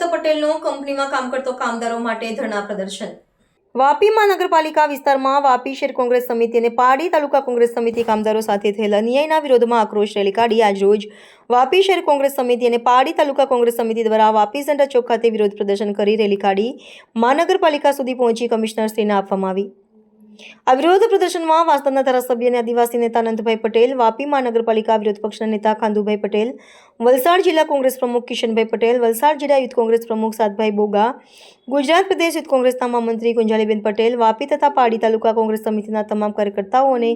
વિરોધમાં કામ કરતો કામદારો માટે ધરણા પ્રદર્શન. વાપી મહાનગરપાલિકા વિસ્તારમાં વાપી શહેર કોંગ્રેસ સમિતિ અને પાડી તાલુકા કોંગ્રેસ સમિતિ કામદારો સાથે થયેલા અન્યાયના વિરોધમાં આક્રોશ રેલી કાઢી. આજરોજ વાપી શહેર કોંગ્રેસ સમિતિ અને પાડી તાલુકા કોંગ્રેસ સમિતિ દ્વારા વાપી સેન્ટર ચોક ખાતે વિરોધ પ્રદર્શન કરી રેલી કાઢી. મહાનગરપાલિકા સુધી પહોંચી કમિશનરશ્રીને આપવામાં આવી. આ વિરોધ પ્રદર્શનમાં વાસ્તવના ધારાસભ્ય અને આદિવાસી નેતા અનંતભાઈ પટેલ, વાપી મહાનગરપાલિકા વિરોધ પક્ષના નેતા ખાંદુભાઈ પટેલ, વલસાડ જિલ્લા કોંગ્રેસ પ્રમુખ કિશનભાઈ પટેલ, વલસાડ જિલ્લા યુથ કોંગ્રેસ પ્રમુખ સાતભાઈ બોગા, ગુજરાત પ્રદેશ યુથ કોંગ્રેસના મહામંત્રી ગુંજાલીબેન પટેલ, વાપી તથા પાડી તાલુકા કોંગ્રેસ સમિતિના તમામ કાર્યકર્તાઓ અને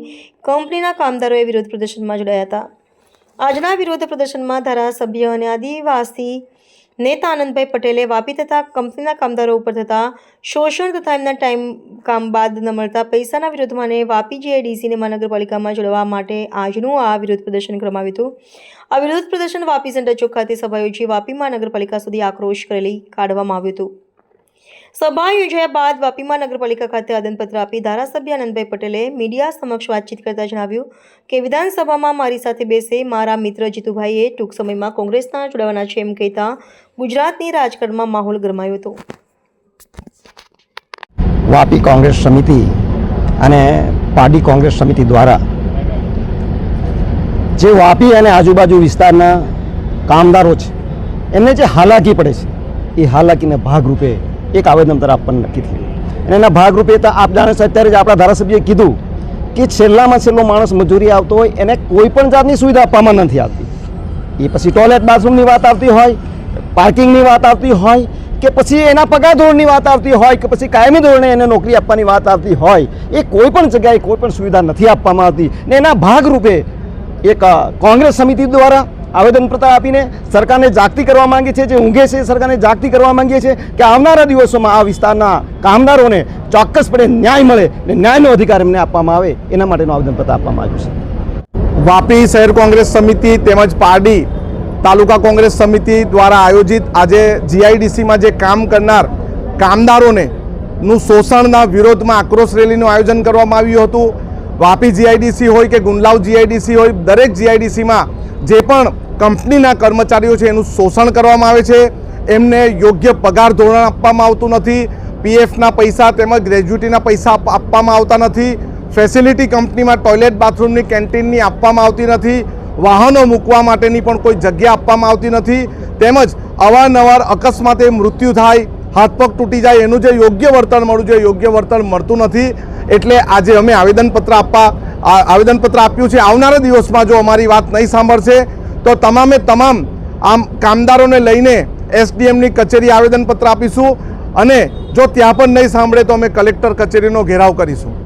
કંપનીના કામદારોએ વિરોધ પ્રદર્શનમાં જોડાયા હતા. આજના વિરોધ પ્રદર્શનમાં ધારાસભ્ય અને આદિવાસી નેતા આનંદભાઈ પટેલે વાપી તથા કંપનીના કામદારો ઉપર થતા શોષણ તથા એમના ટાઈમ કામ બાદ ન મળતા પૈસાના વિરોધમાં અને વાપી જીઆઈડીસીને મહાનગરપાલિકામાં જોડવા માટે આજનું આ વિરોધ પ્રદર્શન કરવામાં આવ્યું હતું. આ વિરોધ પ્રદર્શન વાપી સેન્ટર ચોક ખાતે સભા યોજી વાપી મહાનગરપાલિકા સુધી આક્રોશ કરેલી કાઢવામાં આવ્યું હતું. સભા યોજાયા બાદ વાપીમાં નગરપાલિકા ખાતે આદનપત્ર આપી ધારાસભ્ય આનંદભાઈ પટેલે મીડિયા સમક્ષ વાતચીત કરતા જણાવ્યું કે વિધાનસભામાં મારી સાથે બેસે મારા મિત્ર જીતુભાઈએ ટૂંક સમયમાં કોંગ્રેસના જોડાવાના છે એમ કહેતા ગુજરાતની રાજકારણમાં માહોલ ગરમાયો હતો. વાપી કોંગ્રેસ સમિતિ અને પાડી કોંગ્રેસ સમિતિ દ્વારા જે વાપી અને આજુબાજુ વિસ્તારના કામદારો છે, એમને જે હાલાકી પડે છે, એ હાલાકીના ભાગરૂપે એક આવેદનપત્ર આપવાનું નક્કી થયું. અને એના ભાગરૂપે તો આપ જાણે અત્યારે જ આપણા ધારાસભ્યએ કીધું કે છેલ્લામાં છેલ્લો માણસ મજૂરી આવતો હોય, એને કોઈ પણ જાતની સુવિધા આપવામાં નથી આવતી. એ પછી ટોયલેટ બાથરૂમની વાત આવતી હોય પાર્કિંગની વાત આવતી હોય, કે પછી એના પગાર ધોરણની વાત આવતી હોય, કે પછી કાયમી ધોરણે એને નોકરી આપવાની વાત આવતી હોય, એ કોઈ પણ જગ્યાએ કોઈ પણ સુવિધા નથી આપવામાં આવતી. ને એના ભાગરૂપે એક કોંગ્રેસ સમિતિ દ્વારા આવેદનપત્ર આપીને સરકારને જાગૃતિ કરવા માંગીએ છીએ, જે ઊંઘે છે સરકારને જાગૃતિ કરવા માંગીએ છીએ કે આવનારા દિવસોમાં આ વિસ્તારના કામદારોને ચોક્કસપણે ન્યાય મળે ને ન્યાયનો અધિકાર એમને આપવામાં આવે, એના માટેનું આવેદનપત્ર આપવામાં આવ્યું છે. વાપી શહેર કોંગ્રેસ સમિતિ તેમજ પારડી તાલુકા કોંગ્રેસ સમિતિ દ્વારા આયોજિત આજે જીઆઈડીસીમાં જે કામ કરનાર કામદારોને નું શોષણના વિરોધમાં આક્રોશ રેલીનું આયોજન કરવામાં આવ્યું હતું. વાપી જીઆઈડીસી હોય કે ગુંડલાવ જીઆઈડીસી હોય, દરેક જીઆઈડીસીમાં જે પણ કંપનીના કર્મચારીઓ છે એનું શોષણ કરવામાં આવે છે. એમને યોગ્ય પગાર ધોરણ આપવામાં આવતું નથી. પીએફના પૈસા તેમજ ગ્રેજ્યુટીના પૈસા આપવામાં આવતા નથી. ફેસિલિટી કંપનીમાં ટોયલેટ બાથરૂમની કેન્ટીનની આપવામાં આવતી નથી. વાહનો મૂકવા માટેની પણ કોઈ જગ્યા આપવામાં આવતી નથી. તેમજ અવારનવાર અકસ્માતે મૃત્યુ થાય, હાથ પગ તૂટી જાય, એનું જે યોગ્ય વળતર મળવું જોઈએ, યોગ્ય વળતર મળતું નથી. એટલે આજે અમે આવેદનપત્ર આપવા આવેદનપત્ર આપ્યું છે. આવનારા દિવસમાં જો અમારી વાત નહીં સાંભળશે, તો તમામે તમામ આમ કામદારોને લઈને એસડીએમની કચેરી આવેદનપત્ર આપીશું અને જો ત્યાં પણ નહીં સાંભળે તો અમે કલેક્ટર કચેરીનો ઘેરાવ કરીશું.